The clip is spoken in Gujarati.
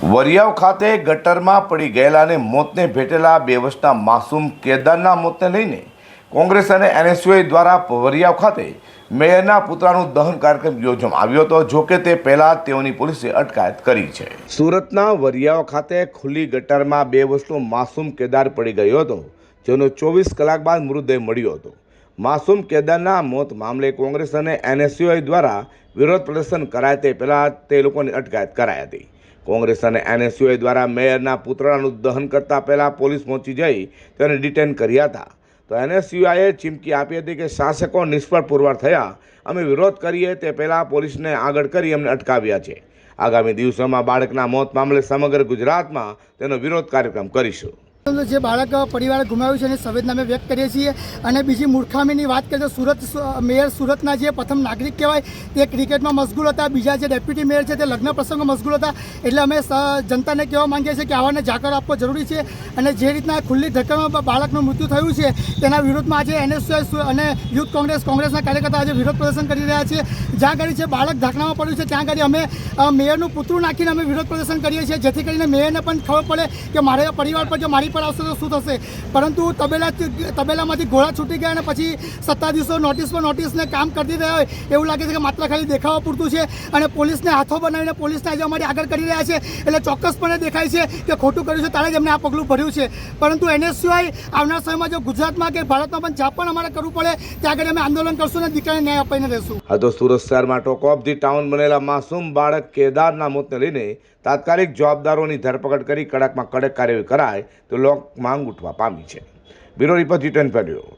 વરિયાવ ખાતે ગટરમાં પડી ગયેલા અને મોતને ભેટેલા બે વર્ષના માસૂમ કેદારના મોતને લઈને કોંગ્રેસ અને એનએસયુઆઈ દ્વારા વરિયાવ ખાતે મેયરના પુત્રનું દહન કાર્યક્રમ યોજવામાં આવ્યો હતો જોકે તે પહેલાં તેઓની પોલીસે અટકાયત કરી છે. સુરતના વરિયાવ ખાતે ખુલ્લી ગટરમાં બે વર્ષનો માસૂમ કેદાર પડી ગયો હતો, જેનો ચોવીસ કલાક બાદ મૃતદેહ મળ્યો હતો. માસૂમ કેદારના મોત મામલે કોંગ્રેસ અને એનએસયુઆઈ દ્વારા વિરોધ પ્રદર્શન કરાય તે પહેલાં તે લોકોની અટકાયત કરાઈ હતી. કોંગ્રેસ અને એનએસયુઆઈ દ્વારા મેયરના પુતળાનું દહન કરતા પહેલાં પોલીસ પહોંચી જઈ તેને ડિટેન કર્યા હતા. તો એનએસયુઆઈએ ચીમકી આપી હતી કે શાસકો નિષ્ફળ પુરવાર થયા. અમે વિરોધ કરીએ તે પહેલાં પોલીસને આગળ કરી અમને અટકાવ્યા છે. આગામી દિવસોમાં બાળકના મોત મામલે સમગ્ર ગુજરાતમાં તેનો વિરોધ કાર્યક્રમ કરીશું. જે બાળક પરિવારે ગુમાવ્યું છે એની સંવેદના અમે વ્યક્ત કરીએ છીએ. અને બીજી મૂર્ખામીની વાત કરીએ તો સુરત મેયર સુરતના જે પ્રથમ નાગરિક કહેવાય, તે ક્રિકેટમાં મશગુલ હતા. બીજા જે ડેપ્યુટી મેયર છે તે લગ્ન પ્રસંગમાં મશગુલ હતા. એટલે અમે જનતાને કહેવા માંગીએ છીએ કે આવાને જાકર આપવો જરૂરી છે. અને જે રીતના ખુલ્લી ધક્કામાં બાળકનું મૃત્યુ થયું છે, તેના વિરોધમાં આજે એનએસયુ અને યુથ કોંગ્રેસ, કોંગ્રેસના કાર્યકર્તા આજે વિરોધ પ્રદર્શન કરી રહ્યા છે. જ્યાં આગળ છે બાળક ઢાંકણામાં પડ્યું છે, ત્યાં આગળ અમે મેયરનું પુતળું નાખીને અમે વિરોધ પ્રદર્શન કરીએ છીએ, જેથી કરીને મેયરને પણ ખબર પડે કે મારે પરિવાર પર જો મારી પર તો શું થશે? પરંતુ તબેલા તબેલામાંથી ઘોડા છૂટી ગયા અને પછી સત્તાધીશો નોટિસ પર નોટિસને કામ કરી રહ્યા હોય એવું લાગે છે કે માત્ર ખાલી દેખાવા પૂરતું છે અને પોલીસને હાથો બનાવીને પોલીસને આજે અમારી આગળ કરી રહ્યા છે. એટલે ચોક્કસપણે દેખાય છે કે ખોટું કર્યું છે ત્યારે જ એમને આ પગલું ભર્યું છે. પરંતુ એને સિવાય આવનાર સમયમાં જો ગુજરાતમાં કે ભારતમાં પણ જ્યાં પણ અમારે કરવું પડે, ત્યાં આગળ અમે આંદોલન કરશું અને દીકરાને ન્યાય અપાઈને રહેશું. આ તો સુરત શહેરમાં ટોક ઓફ ધી ટાઉન બનેલા માસૂમ બાળક કેદારના મોતને લઈને તાત્કાલિક જવાબદારોની ધરપકડ કરી કડકમાં કડક કાર્યવાહી કરાય તો લોક માંગ ઉઠવા પામી છે. Bureau report return પેડ્યો